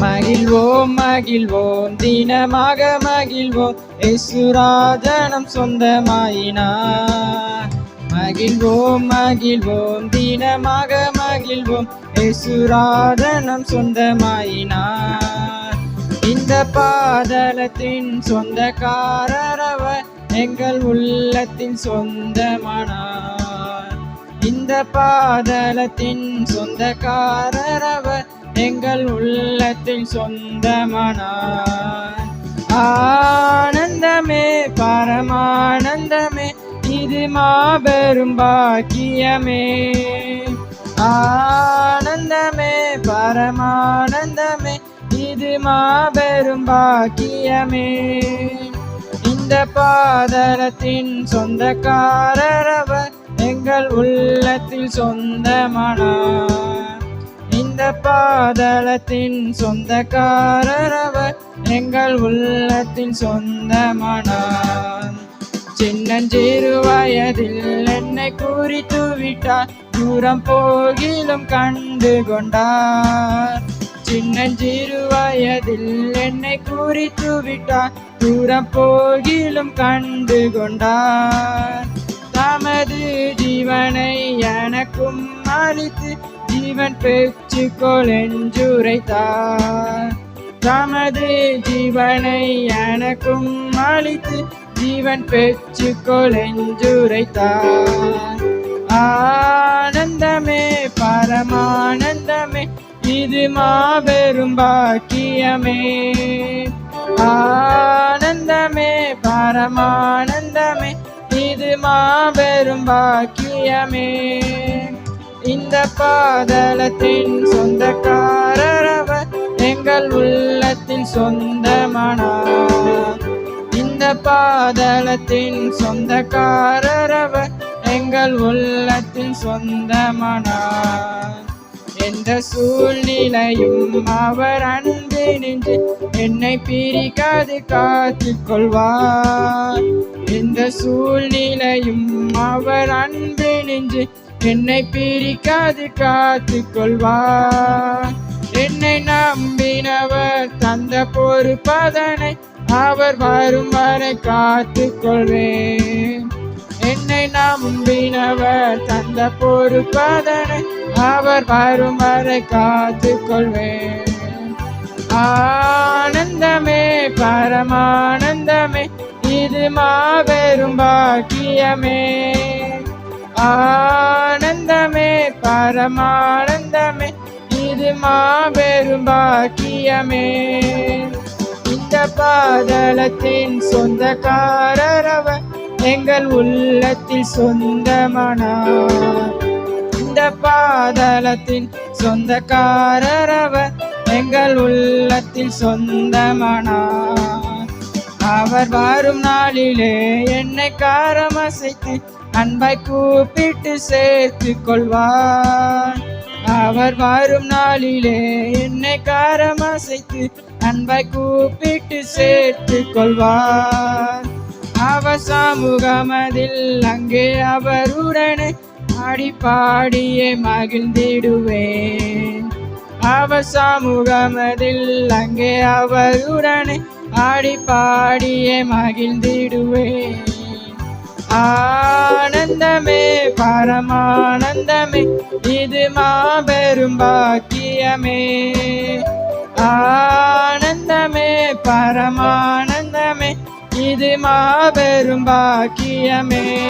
மகிழ்வோம் மகிழ்வோம் தினமாக மகிழ்வோம். இசுராஜனம் சொந்தமாயினார். மகிழ்வோம் மகிழ்வோம் தினமாக மகிழ்வோம். இசுராஜனம் சொந்தமாயினார். இந்த பாதலத்தின் சொந்தக்காரர் அவர் எங்கள் உள்ளத்தின் சொந்தமானார். இந்த பாதலத்தின் சொந்தக்காரர் அவர் எங்கள் உள்ளத்தில் சொந்தமானார். ஆனந்தமே பரமானந்தமே இது மாபெரும் பாக்கியமே. ஆனந்தமே பரமானந்தமே இது மாபெரும் பாக்கியமே. இந்த பாதரத்தின் சொந்தக்காரர் அவர் எங்கள் உள்ளத்தில் சொந்தமானார். இந்த பாதளத்தின் சொந்தக்காரர் அவர் எங்கள் உள்ளத்தில் சொந்தமானார். சின்னஞ்சிறு வயதில் என்னை குறித்து விட்டார் தூரம் போகிலும் கண்டு கொண்டார். சின்னஞ்சிறு வயதில் என்னை குறித்து விட்டார் தூரம் போகிலும் கண்டு கொண்டார் தமது ஜீவனை எனக்கும் அளித்து ஜீவன் பெற்றுக்கொள் என்றுரைத்தார். தமது ஜீவனை எனக்கும் அளித்து ஜீவன் பெற்றுக்கொள் என்றுரைத்தார். ஆனந்தமே பரமான இது மாபெரும் பாக்கியமே. ஆனந்தமே பரமானந்தமே இது மாபெரும் பாக்கியமே. இந்த பாதளத்தின் சொந்தக்காரரவர் எங்கள் உள்ளத்தின் சொந்தமானார் இந்த பாதளத்தின் சொந்தக்காரரவர் எங்கள் உள்ளத்தின் சொந்தமானார் எந்த சூழ்நிலையும் அவர் அன்பு நின்று என்னை பிரிக்காது காத்து கொள்வார். எந்த சூழ்நிலையும் அவர் அன்பு நின்று என்னை பிரிக்காது காத்து கொள்வார். என்னை நம்பினவர் தந்த பொறுப்பதனை அவர் வரும் வரை காத்து கொள்வேன். நம்பினவர் தந்த பொறுப்பதனை அவர் வரும் வரை காத்து கொள்வேன் ஆனந்தமே பரமானந்தமே இது மாபெரும் பாக்கியமே. ஆனந்தமே பரமானந்தமே இது மாபெரும் பாக்கியமே. இந்த பாதலத்தின் சொந்தக்காரரவர் எங்கள் உள்ளத்தில் சொந்தமானார் இந்த பாதளத்தின் சொந்தக்காரர் அவர் எங்கள் உள்ளத்தில் சொந்தமானார் அவர் வரும் நாளிலே என்னை காரம் அசைத்து அன்பாய் கூப்பிட்டு சேர்த்து கொள்வார். அவர் வரும் நாளிலே என்னை காரம் அசைத்து அன்பாய் கூப்பிட்டு சேர்த்து கொள்வார். சமூகமதில் அங்கே அவருடனே ஆடி பாடியே மகிழ்ந்திடுவேன். அவர் சமூகமதில் அங்கே அவருடனே ஆடி பாடியே மகிழ்ந்திடுவேன். ஆனந்தமே பரமானந்தமே இது மாபெரும் பாக்கியமே. பரமானந்தமே இது மாபெரும் பாக்கியமே